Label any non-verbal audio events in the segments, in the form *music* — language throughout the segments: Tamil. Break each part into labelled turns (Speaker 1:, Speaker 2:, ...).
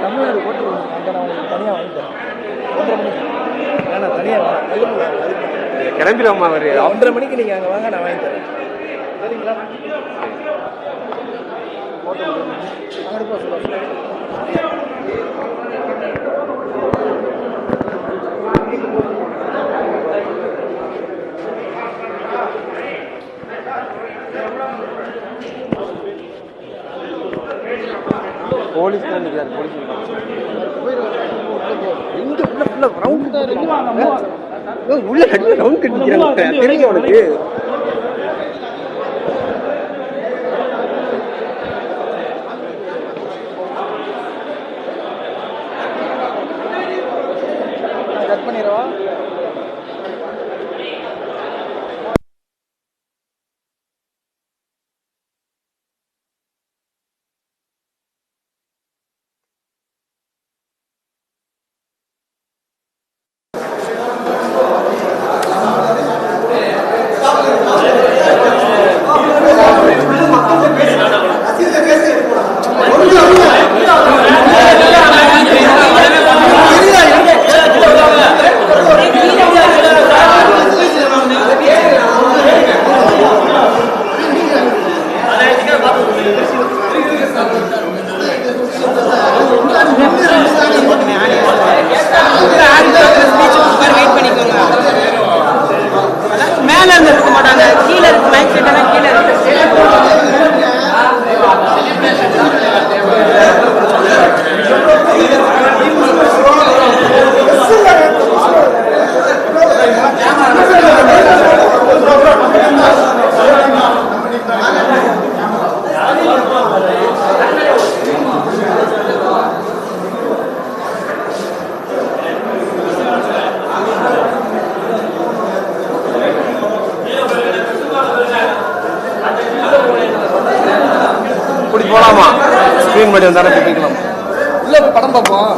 Speaker 1: தமிழ்நாடு கோட்டு அங்கே நான் உங்களுக்கு தனியாக வாங்கி தரேன் ஒன்றரை மணிக்கு. தனியாக வேணாம் நல்ல அதுக்கு
Speaker 2: கிளம்பிடுவோமா அவர்?
Speaker 1: ஒன்றரை மணிக்கு நீங்கள் அங்கே வாங்க நான் வாங்கி தரேன். சரிங்களா? போட்டோ போக சொல்லுவாங்க
Speaker 2: போலீஸ் தான் நிற்கிறார் போலீஸ்
Speaker 1: எங்க உள்ள ஃபுல்லாக ரவுண்ட்
Speaker 2: உள்ள கட்டி ரவுண்ட் கட்டிக்கிறாங்க தெரியும் உனக்கு. ஸ்க்ரீன் வந்தானே போய்க்கலாம்
Speaker 1: உள்ள போய் படம் பார்ப்போம்.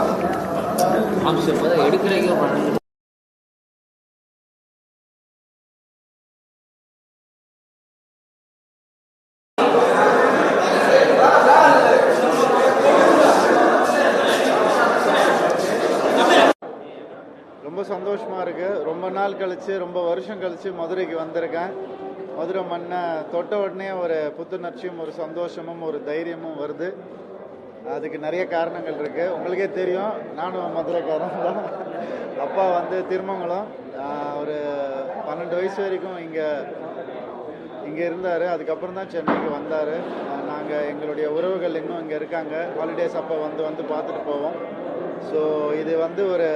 Speaker 3: ரொம்ப சந்தோஷமா இருக்கு. ரொம்ப நாள் கழிச்சு ரொம்ப வருஷம் கழிச்சு மதுரைக்கு வந்திருக்கேன். மதுரை மண்ணை தொட்ட உடனே ஒரு புத்துணர்ச்சியும் ஒரு சந்தோஷமும் ஒரு தைரியமும் வருது. அதுக்கு நிறைய காரணங்கள் இருக்கு. உங்களுக்கே தெரியும். நானும் மதுரைக்காரன் தான். அப்பா வந்து திருமங்கலம். ஒரு பன்னெண்டு வயசு வரைக்கும் இங்கே இங்கே இருந்தார். அதுக்கப்புறம் தான் சென்னைக்கு வந்தார். நாங்கள் எங்களுடைய உறவுகள் இன்னும் இங்கே இருக்காங்க. ஹாலிடேஸ் அப்போ வந்து வந்து பார்த்துட்டு போவோம். ஸோ இது வந்து ஒரு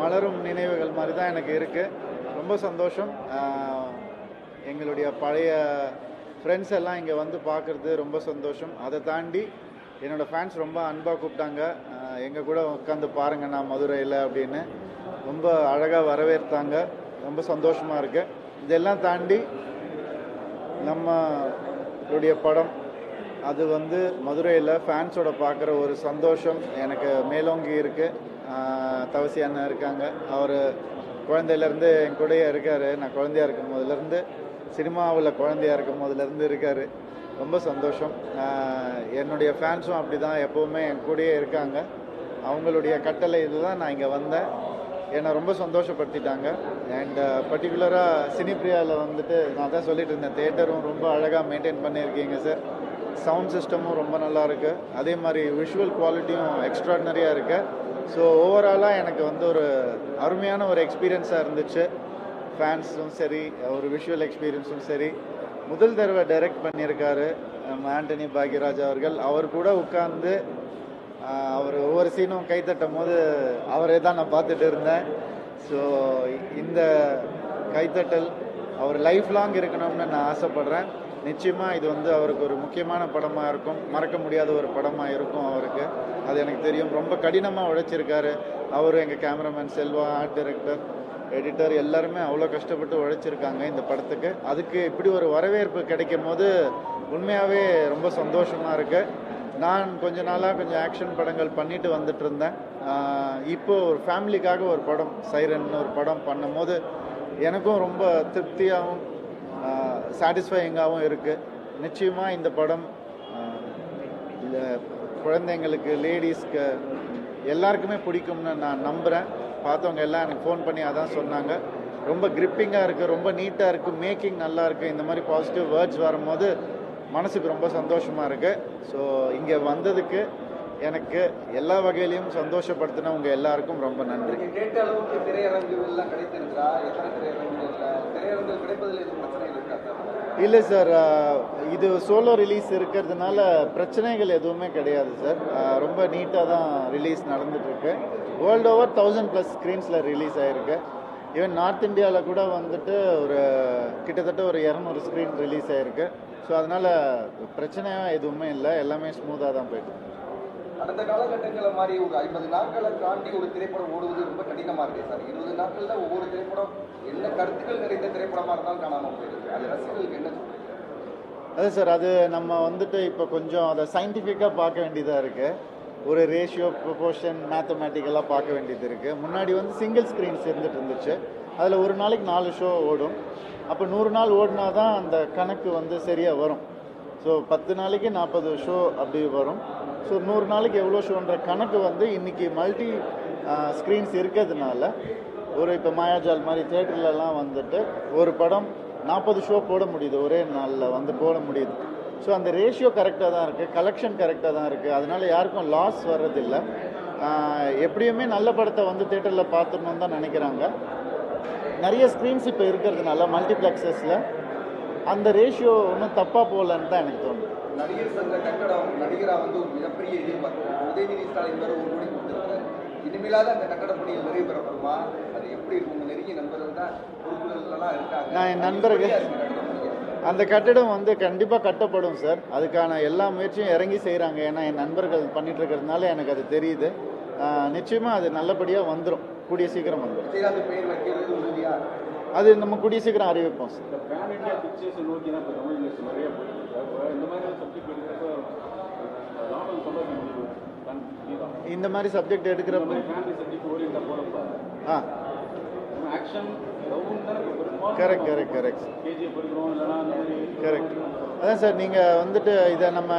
Speaker 3: மலரும் நினைவுகள் மாதிரி தான் எனக்கு இருக்குது ரொம்ப சந்தோஷம். எங்களுடைய பழைய ஃப்ரெண்ட்ஸ் எல்லாம் இங்கே வந்து பார்க்குறது ரொம்ப சந்தோஷம். அதை தாண்டி என்னோடய ஃபேன்ஸ் ரொம்ப அன்பாக கூப்பிட்டாங்க. எங்கள் கூட உட்காந்து பாருங்க நான் மதுரையில் அப்படின்னு. ரொம்ப அழகாக வரவேற்றாங்க. ரொம்ப சந்தோஷமாக இருக்குது இதெல்லாம் தாண்டி நம்மளுடைய படம் அது வந்து மதுரையில் ஃபேன்ஸோட பார்க்குற ஒரு சந்தோஷம் எனக்கு மேலோங்கி இருக்குது தவசி அண்ணன் இருக்காங்க. அவர் குழந்தையிலேருந்து என் கூடயே இருக்கார். நான் குழந்தையா இருக்கும் போதுலேருந்து சினிமாவில் குழந்தையா இருக்கும் போதுலேருந்து இருக்கார். ரொம்ப சந்தோஷம். என்னுடைய ஃபேன்ஸும் அப்படி தான் எப்போவுமே என் கூடயே இருக்காங்க. அவங்களுடைய கட்டளை இதுதான் நான் இங்கே வந்தேன். என்னை ரொம்ப சந்தோஷப்படுத்திட்டாங்க. அண்ட் பர்டிகுலராக சினிப்ரியாவில் வந்துட்டு நான் தான் சொல்லிட்டு இருந்தேன் தேட்டரும் ரொம்ப அழகாக மெயின்டைன் பண்ணியிருக்கீங்க சார் சவுண்ட் சிஸ்டமும் ரொம்ப நல்லா இருக்குது அதே மாதிரி விஷுவல் குவாலிட்டியும் எக்ஸ்ட்ராடினரியாக இருக்குது ஸோ ஓவராலாக எனக்கு வந்து ஒரு அருமையான ஒரு எக்ஸ்பீரியன்ஸாக இருந்துச்சு. ஃபேன்ஸும் சரி ஒரு விஷுவல் எக்ஸ்பீரியன்ஸும் சரி. முதல் தடவை டைரக்ட் பண்ணியிருக்காரு நம்ம ஆண்டனி பாக்யராஜ் அவர்கள். அவர் கூட உட்கார்ந்து அவர் ஒவ்வொரு சீனும் கைத்தட்டும் போது அவரே தான் நான் பார்த்துட்டு இருந்தேன். ஸோ இந்த கைத்தட்டல் அவர் லைஃப் லாங் இருக்கணும்னு நான் ஆசைப்படுறேன். நிச்சயமாக இது வந்து அவருக்கு ஒரு முக்கியமான படமாக இருக்கும். மறக்க முடியாத ஒரு படமாக இருக்கும் அவருக்கு. அது எனக்கு தெரியும். ரொம்ப கடினமாக உழைச்சிருக்காரு. அவர் எங்கள் cameraman Selva art director editor எல்லாருமே அவ்வளோ கஷ்டப்பட்டு உழைச்சிருக்காங்க இந்த படத்துக்கு. அதுக்கு இப்படி ஒரு வரவேற்பு கிடைக்கும் போது உண்மையாகவே ரொம்ப சந்தோஷமாக இருக்குது நான் கொஞ்ச நாளாக கொஞ்சம் ஆக்ஷன் படங்கள் பண்ணிட்டு வந்துட்டு இருந்தேன். இப்போது இப்போ ஒரு ஃபேமிலிக்காக ஒரு படம் சைரன் ஒரு படம் பண்ணும்போது எனக்கும் ரொம்ப திருப்தியாகவும் சாட்டிஸ்ஃபையிங்காகவும் இருக்குது நிச்சயமாக இந்த படம் இந்த குழந்தைங்களுக்கு லேடிஸ்க்கு எல்லாருக்குமே பிடிக்கும்னு நான் நம்புகிறேன் பார்த்தவங்க எல்லாம் எனக்கு ஃபோன் பண்ணி அதான் சொன்னாங்க. ரொம்ப கிரிப்பிங்காக இருக்குது ரொம்ப நீட்டாக இருக்குது மேக்கிங் நல்லா இருக்குது இந்த மாதிரி பாசிட்டிவ் வேர்ட்ஸ் வரும்போது மனசுக்கு ரொம்ப சந்தோஷமாக இருக்குது ஸோ இங்கே வந்ததுக்கு எனக்கு எல்லா வகையிலையும் சந்தோஷப்படுத்தின உங்கள் எல்லாருக்கும் ரொம்ப நன்றி.
Speaker 4: இல்ல? சார்?
Speaker 3: இது சோலோ ரிலீஸ் இருக்கிறதுனால பிரச்சனைகள் எதுவுமே கிடையாது சார். ரொம்ப நீட்டாக தான் ரிலீஸ் நடந்துட்டுருக்கு. வேர்ல்டு ஓவர் தௌசண்ட் ப்ளஸ் ஸ்க்ரீன்ஸில் ரிலீஸ் ஆகிருக்கு ஈவன் நார்த் இந்தியாவில் கூட வந்துட்டு ஒரு கிட்டத்தட்ட ஒரு இரநூறு ஸ்க்ரீன் ரிலீஸ் ஆகிருக்கு ஸோ அதனால் பிரச்சனையாக எதுவுமே இல்லை. எல்லாமே ஸ்மூத்தாக தான் போயிட்டு.
Speaker 4: கடந்த காலகட்டங்களை மாதிரி ஒரு ஐம்பது நாட்களை தாண்டி ஒரு திரைப்படம் ஓடுவது ரொம்ப கடினமா இருக்கு சார். இருபது நாட்கள்ல ஒவ்வொரு திரைப்படம் என்ன கருத்துக்கள் நிறைந்த திரைப்படமா இருந்தாலும் காணாம போயிருக்கு அது ரசிகர்களுக்கு என்ன
Speaker 3: அது சார் அது நம்ம வந்துட்டு இப்போ கொஞ்சம் அதை சயின்டிஃபிக்காக பார்க்க வேண்டியதாக இருக்குது ஒரு ரேஷியோ ப்ரொபோர்ஷன் மேத்தமேட்டிக்கெல்லாம் பார்க்க வேண்டியது இருக்குது முன்னாடி வந்து சிங்கிள் ஸ்க்ரீன்ஸ் இருந்துட்டு இருந்துச்சு. அதில் ஒரு நாளைக்கு நாலு ஷோ ஓடும். அப்போ நூறு நாள் ஓடினா தான் அந்த கணக்கு வந்து சரியாக வரும். ஸோ பத்து நாளைக்கு நாற்பது ஷோ அப்படி வரும். ஸோ நூறு நாளைக்கு எவ்வளோ ஷோன்ற கணக்கு வந்து இன்றைக்கி மல்டி ஸ்க்ரீன்ஸ் இருக்கிறதுனால ஒரு இப்போ மாயாஜால் மாதிரி தேட்டர்லலாம் வந்துட்டு ஒரு படம் நாற்பது ஷோ போட முடியுது. ஒரே நாளில் வந்து போட முடியுது. ஸோ அந்த ரேஷியோ கரெக்டாக தான் இருக்குது கலெக்ஷன் கரெக்டாக தான் இருக்குது அதனால யாருக்கும் லாஸ் வர்றதில்லை. எப்படியுமே நல்ல படத்தை வந்து தேட்டரில் பார்த்துடணுன்னு தான் நினைக்கிறாங்க. நிறைய ஸ்க்ரீன்ஸ் இப்போ இருக்கிறதுனால மல்டிப்ளெக்ஸஸில் அந்த ரேஷியோ ஒன்றும் தப்பாக போகலன்னு தான் எனக்கு தோணுது.
Speaker 4: நடிகர் சங்க கட்டடம் நடிகரா வந்து ஒரு மிகப்பெரிய எதிர்பார்ப்பு. உதயநிதி ஸ்டாலின் வேற ஒரு கோடி கொடுத்திருக்காரு இனிமேலாவது அந்த கட்டட பணியில் நிறைவு பெறப்படுமா? அது எப்படி இருக்கும்? நெருங்கிய நண்பர்கள் தான் பொறுப்புகள் எல்லாம் இருக்காங்க.
Speaker 3: நான் என் நண்பர்கள்? அந்த கட்டிடம் வந்து கண்டிப்பாக கட்டப்படும் சார். அதுக்கான எல்லா முயற்சியும் இறங்கி செய்கிறாங்க ஏன்னா என் நண்பர்கள் பண்ணிட்டு இருக்கிறதுனால எனக்கு அது தெரியுது. ஆஹ் நிச்சயமா அது நல்லபடியாக வந்துடும் கூடிய சீக்கிரம் வந்துடும் அது நம்ம கூடிய சீக்கிரம் அறிவிப்போம்
Speaker 5: இந்த மாதிரி சப்ஜெக்ட் எடுக்கிறப்ப
Speaker 3: ஆ கரெக்ட் கரெக்ட் கரெக்ட் கரெக்ட் அதான் சார் நீங்கள் வந்துட்டு இதை நம்ம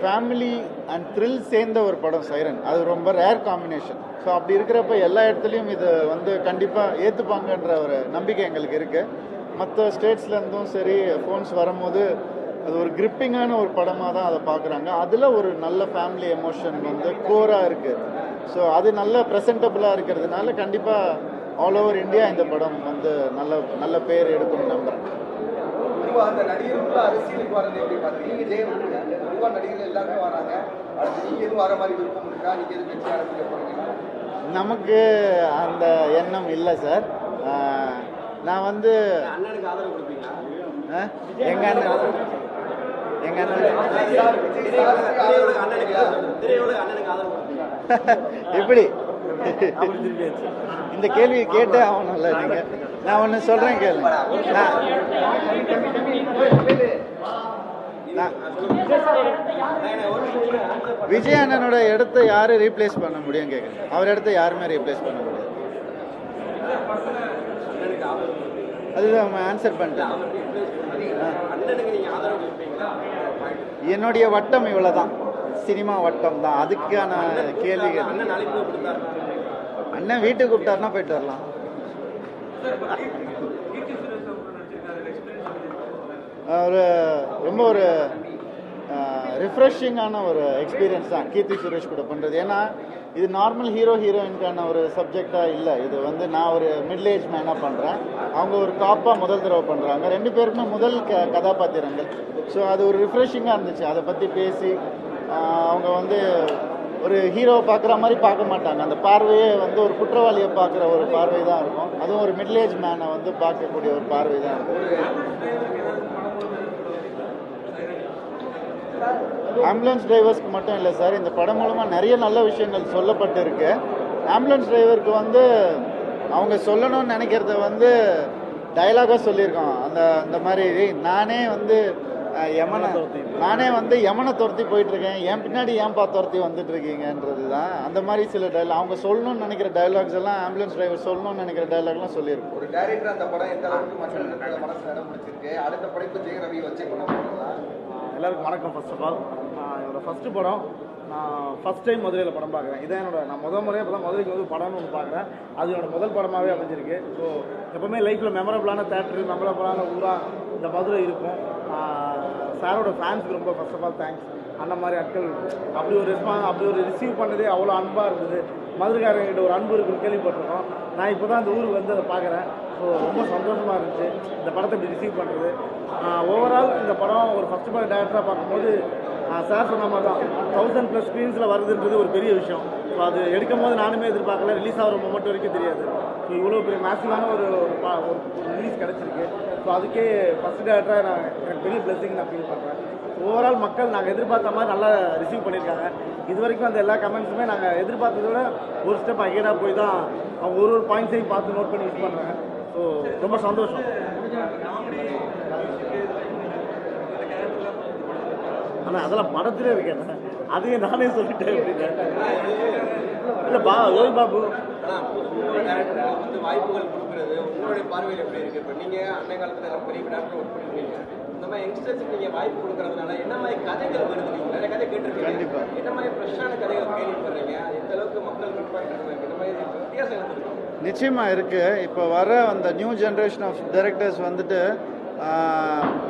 Speaker 3: ஃபேமிலி அண்ட் த்ரில் சேர்ந்த ஒரு படம் சைரன் அது ரொம்ப ரேர் காம்பினேஷன் ஸோ அப்படி இருக்கிறப்ப எல்லா இடத்துலையும் இதை வந்து கண்டிப்பாக ஏற்றுப்பாங்கன்ற ஒரு நம்பிக்கை எங்களுக்கு இருக்குது மற்ற ஸ்டேட்ஸ்லேருந்தும் சரி ஃபோன்ஸ் வரும்போது அது ஒரு கிரிப்பிங்கான ஒரு படமாக தான் அதை பார்க்குறாங்க. அதில் ஒரு நல்ல ஃபேமிலி எமோஷன் வந்து கோராக இருக்குது ஸோ அது நல்ல ப்ரெசன்டபுளாக இருக்கிறதுனால கண்டிப்பாக ஆல் ஓவர் இந்தியா இந்த படம் வந்து நல்ல நல்ல பேர் எடுக்கும்னு நம்புகிறேன்
Speaker 4: பொதுவா அந்த நடிகர்களுக்குள்ள அரசியலுக்கு வரது எப்படி பாத்தீங்க நீங்க ஜெயம் இருக்கீங்க. பொதுவா நடிகர்கள் எல்லாருமே வராங்க. அடுத்து நீங்க எதுவும் வர மாதிரி விருப்பம் இருக்கா? நீங்க எதுவும் கட்சி ஆரம்பிக்க போறீங்களா
Speaker 3: நமக்கு அந்த எண்ணம் இல்லை சார். நான் வந்து
Speaker 6: அண்ணனுக்கு ஆதரவு கொடுப்பீங்களா?
Speaker 3: எங்க அண்ணன் எங்க அண்ணன் எப்படி இந்த கேள்வி கேட்டே ஆகணும்ல நீங்க. நான் ஒன்று சொல்றேன் கேளு. நான் நான் விஜய் அண்ணனோட இடத்த யாரு ரீப்ளேஸ் பண்ண முடியும் கேட்குறேன் அவர் இடத்த யாருமே ரீப்ளேஸ் பண்ண முடியாது. அதுதான் ஆன்சர் பண்ணிட்டேன். என்னுடைய வட்டம் இவ்வளவுதான். சினிமா வட்டம் தான். அதுக்கான கேள்விகள்
Speaker 6: அண்ணன்
Speaker 3: அண்ணன் வீட்டுக்கு கூப்பிட்டாருன்னா போயிட்டு வரலாம். ஒரு ரொம்ப ஒரு ரிஃப்ரெஷிங்கான ஒரு எக்ஸ்பீரியன்ஸ் தான் கீர்த்தி சுரேஷ் கூட பண்ணுறது ஏன்னா இது நார்மல் ஹீரோ ஹீரோயின்கான ஒரு சப்ஜெக்டாக இல்லை. இது வந்து நான் ஒரு மிடில் ஏஜ் மேனாக பண்ணுறேன் அவங்க ஒரு காப்பாக முதல் தடவை பண்ணுறாங்க ரெண்டு பேருக்குமே முதல் க கதாபாத்திரங்கள். ஸோ அது ஒரு ரிஃப்ரெஷிங்காக இருந்துச்சு. அதை பற்றி பேசி அவங்க வந்து ஒரு ஹீரோவை பார்க்குற மாதிரி பார்க்க மாட்டாங்க. அந்த பார்வையே வந்து ஒரு குற்றவாளியை பார்க்குற ஒரு பார்வை தான் இருக்கும். அதுவும் ஒரு மிடில் ஏஜ் மேனை வந்து பார்க்கக்கூடிய ஒரு பார்வை தான் இருக்கும். ஆம்புலன்ஸ் டிரைவர்ஸ்க்கு மட்டும் இல்லை சார் இந்த படம் மூலமாக நிறைய நல்ல விஷயங்கள் சொல்லப்பட்டு இருக்கு ஆம்புலன்ஸ் டிரைவருக்கு வந்து அவங்க சொல்லணும்னு நினைக்கிறத வந்து டைலாகாக சொல்லியிருக்கோம். அந்த அந்த மாதிரி. நானே வந்து யமனை நானே வந்து யமனை துரத்தி போயிட்டுருக்கேன். என் பின்னாடி ஏன்பா துரத்தி வந்துட்டு இருக்கீங்கன்றது தான் அந்த மாதிரி சில டைலாக் அவங்க சொல்லணும்னு நினைக்கிற டைலாக்ஸ் எல்லாம் ஆம்புலன்ஸ் டிரைவர் சொல்லணும்னு நினைக்கிற டைலாக்லாம் சொல்லியிருக்கோம்.
Speaker 4: ஒரு டேரக்டர் அந்த படம் எந்த அளவுக்கு மக்கள் மனசுல இடம் பிடிச்சிருக்கு? அடுத்த படைப்பு ஜெயரவி வச்சு பண்ண
Speaker 1: எல்லாருக்கும் வணக்கம் ஃபர்ஸ்ட் ஆஃப் ஆல் என்னோடய ஃபஸ்ட்டு படம் நான் ஃபஸ்ட் டைம் மதுரையில் படம் பார்க்குறேன். இதான் என்னோட நான் முதல் முறையாக இப்போ தான் மதுரைக்கு வந்து படம்னு ஒன்று பார்க்குறேன். அது என்னோட முதல் படமாகவே அமைஞ்சிருக்கு. ஸோ எப்போவுமே லைஃப்பில் மெமரபிளான தேட்டரு மெமரபிளான ஊராக இந்த மதுரை இருக்கும். சாரோட ஃபேன்ஸுக்கு ரொம்ப ஃபர்ஸ்ட் ஆஃப் ஆல் தேங்க்ஸ் அந்த மாதிரி ஆட்கள் அப்படி ஒரு ரெஸ்பான்ஸ் அப்படி ஒரு ரிசீவ் பண்ணதே அவ்வளோ அன்பாக இருந்தது. மதுரைக்காரங்கிட்ட ஒரு அன்பு இருக்குன்னு கேள்விப்பட்டிருக்கோம். நான் இப்போ தான் அந்த ஊருக்கு வந்து அதை பார்க்குறேன். ஸோ ரொம்ப சந்தோஷமாக இருந்துச்சு. இந்த படத்தை இப்படி ரிசீவ் பண்ணுறது ஓவரால் இந்த படம் ஒரு ஃபஸ்ட் படம் டேரக்டராக பார்க்கும்போது சார் சொன்ன மாதிரி தான். தௌசண்ட் ப்ளஸ் ஸ்க்ரீன்ஸில் வருதுன்றது ஒரு பெரிய விஷயம். ஸோ அது எடுக்கும் போது நானுமே எதிர்பார்க்கல. ரிலீஸ் ஆகிற மொமெண்ட் வரைக்கும் தெரியாது. ஸோ இவ்வளோ பெரிய மேசிவான ஒரு ஒரு பா- ஒரு ரிலீஸ் கிடச்சிருக்கு. ஸோ அதுக்கே ஃபஸ்ட் டேரக்டராக நான் எனக்கு பெரிய பிளெஸிங் நான் ஃபீல் பண்ணுறேன் ஓவரால் மக்கள் நாங்கள் எதிர்பார்த்த மாதிரி நல்லா ரிசீவ் பண்ணியிருக்காங்க. இது வரைக்கும் அந்த எல்லா கமெண்ட்ஸுமே நாங்கள் எதிர்பார்த்ததோட விட ஒரு ஸ்டெப் அகேடாக போய் தான் அவங்க ஒரு ஒரு பாயிண்ட்ஸையும் பார்த்து நோட் பண்ணி யூஸ் பண்ணுறாங்க ஸோ ரொம்ப சந்தோஷம். ஆனால் அதெல்லாம் படத்திலே இருக்கேன் அதையும் நானே சொல்லிட்டேன் அப்படின்னு. இல்லை பா யோகி பாபு.
Speaker 4: வந்து வாய்ப்புகள் கொடுக்கறது உங்களுடைய பார்வையில் எப்படி இருக்கு? இப்போ நீங்க அன்னை காலத்துல எல்லாம் பெரிய டாக்டர் ஒர்க் பண்ணிருக்கீங்க. இந்த மாதிரி யங்ஸ்டர்ஸுக்கு நீங்க வாய்ப்பு கொடுக்கறதுனால என்ன மாதிரி கதைகள் வருது நீங்க? நிறைய கதை கேட்டிருக்கீங்க.
Speaker 3: கண்டிப்பா.
Speaker 4: என்ன மாதிரி ஃப்ரெஷ்ஷான கதைகள் கேள்விப்படுறீங்க? எந்த அளவுக்கு மக்கள் இம்பாக்ட் இந்த மாதிரி வித்தியாசம் இருந்திருக்கு
Speaker 3: நிச்சயமாக இருக்கு. இப்போ வர அந்த நியூ ஜென்ரேஷன் ஆஃப் டைரக்டர்ஸ் வந்துட்டு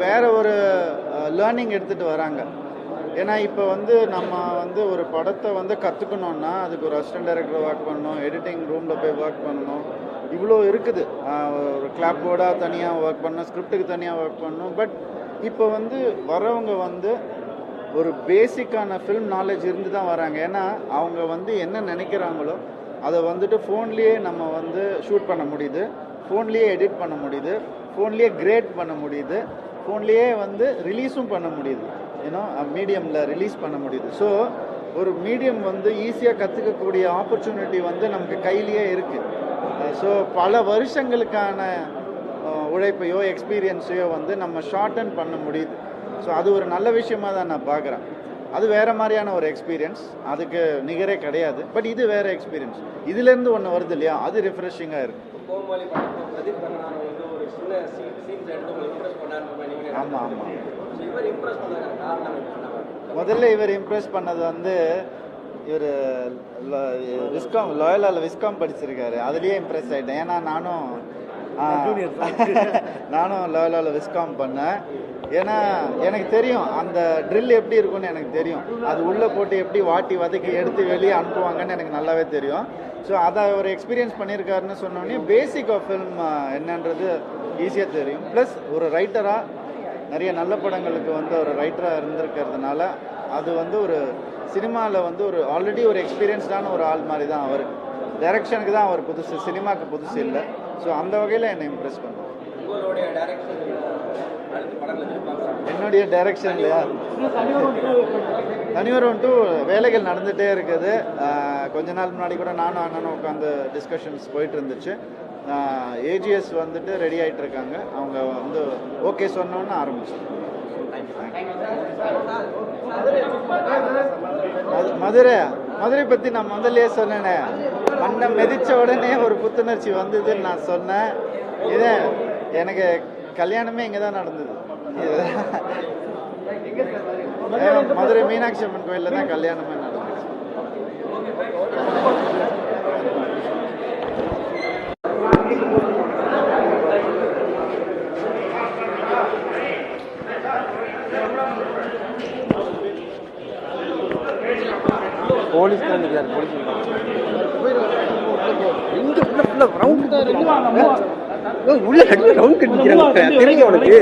Speaker 3: வேற ஒரு லேர்னிங் எடுத்துகிட்டு வராங்க. ஏன்னா இப்போ வந்து நம்ம வந்து ஒரு படத்தை வந்து கற்றுக்கணுன்னா அதுக்கு ஒரு அசிஸ்டன்ட் டைரக்டர் ஒர்க் பண்ணணும் எடிட்டிங் ரூமில் போய் ஒர்க் பண்ணணும். இவ்வளோ இருக்குது. ஒரு கிளாப் போர்டாக தனியாக ஒர்க் பண்ணணும் ஸ்கிரிப்டுக்கு தனியாக ஒர்க் பண்ணணும். பட் இப்போ வந்து வரவங்க வந்து ஒரு பேசிக்கான ஃபில்ம் நாலேஜ் இருந்து தான் வராங்க. ஏன்னா அவங்க வந்து என்ன நினைக்கிறாங்களோ அதை வந்துட்டு ஃபோன்லேயே நம்ம வந்து ஷூட் பண்ண முடியுது. ஃபோன்லேயே எடிட் பண்ண முடியுது. ஃபோன்லேயே கிரேட் பண்ண முடியுது. ஃபோன்லேயே வந்து ரிலீஸும் பண்ண முடியுது. ஏன்னா மீடியமில் ரிலீஸ் பண்ண முடியுது. ஸோ ஒரு மீடியம் வந்து ஈஸியாக கற்றுக்கக்கூடிய ஆப்பர்ச்சுனிட்டி வந்து நமக்கு கையிலேயே இருக்குது ஸோ பல வருஷங்களுக்கான உழைப்பையோ எக்ஸ்பீரியன்ஸையோ வந்து நம்ம ஷார்டன் பண்ண முடியுது. ஸோ அது ஒரு நல்ல விஷயமா தான் நான் பார்க்குறேன். அது வேற மாதிரியான ஒரு எக்ஸ்பீரியன்ஸ் அதுக்கு நிகரே கிடையாது. பட் இது வேற எக்ஸ்பீரியன்ஸ் இதுலேருந்து ஒன்று வருது இல்லையா? அது ரிஃப்ரெஷிங்காக இருக்கு.
Speaker 4: கோமாளி படத்துல பிரதீப் ரங்கநாதன் வந்து ஒரு சின்ன சீன் சீன்ஸ் எடுத்து உங்களுக்கு இம்ப்ரெஸ் பண்ணாருன்ற மாதிரி நீங்க
Speaker 3: ஆமாம் ஆமாம் முதல்ல இவர் இம்ப்ரெஸ் பண்ணது வந்து இவர் விஸ்காம் லாயலால விஸ்காம் படிச்சிருக்காரு. அதுலயே இம்ப்ரெஸ் ஆயிட்டேன். ஏன்னா நானும் *laughs* நானும் லாயலால விஸ்காம் பண்ணேன். ஏன்னா எனக்கு தெரியும் அந்த ட்ரில் எப்படி இருக்கும்னு எனக்கு தெரியும். அது உள்ளே போட்டு எப்படி வாட்டி வதக்கி எடுத்து வெளியே அனுப்புவாங்கன்னு எனக்கு நல்லாவே தெரியும். ஸோ அதை ஒரு எக்ஸ்பீரியன்ஸ் பண்ணியிருக்காருன்னு சொன்னோடனே பேசிக் ஆஃப் ஃபில்ம் என்னன்றது ஈஸியாக தெரியும். ப்ளஸ் ஒரு ரைட்டராக நிறைய நல்ல படங்களுக்கு வந்து ஒரு ரைட்டராக இருந்திருக்கிறதுனால அது வந்து ஒரு சினிமாவில் வந்து ஒரு ஆல்ரெடி ஒரு எக்ஸ்பீரியன்ஸ்டான ஒரு ஆள் மாதிரி தான் அவர். டைரக்ஷனுக்கு தான் அவர் புதுசு சினிமாவுக்கு புதுசு இல்லை. ஸோ அந்த வகையில் என்னை இம்ப்ரெஸ்
Speaker 4: பண்ணுவோம்
Speaker 3: என்னுடைய டைரக்ஷன் இல்லையா? தனியொருவன் டூ வேலைகள் நடந்துகிட்டே இருக்குது. கொஞ்ச நாள் முன்னாடி கூட நானும் அண்ணனும் உட்காந்து டிஸ்கஷன்ஸ் போயிட்டு இருந்துச்சு. ஏஜிஎஸ் வந்துட்டு ரெடி ஆகிட்டு இருக்காங்க. அவங்க வந்து ஓகே சொன்னோன்னு ஆரம்பிச்சோம். மதுரை மதுரை பற்றி நான் முதல்லயே சொன்னேனே. மண்ணை மிதித்த உடனே ஒரு புத்துணர்ச்சி வந்ததுன்னு நான் சொன்னேன். இதே எனக்கு கல்யாணமே இங்கே தான் நடந்தது மதுரை மீனாட்சி அம்மன் கோயிலில் தான் கல்யாணமே நடந்துச்சு.
Speaker 2: போலீஸ் தான் போலீஸ் எங்க உள்ள ஃபுல்லா ரவுண்ட் தான் இருக்கு உள்ள நடுவில் ரவுண்ட் கட்டிக்கிறாங்க தெரியும் உனக்கு.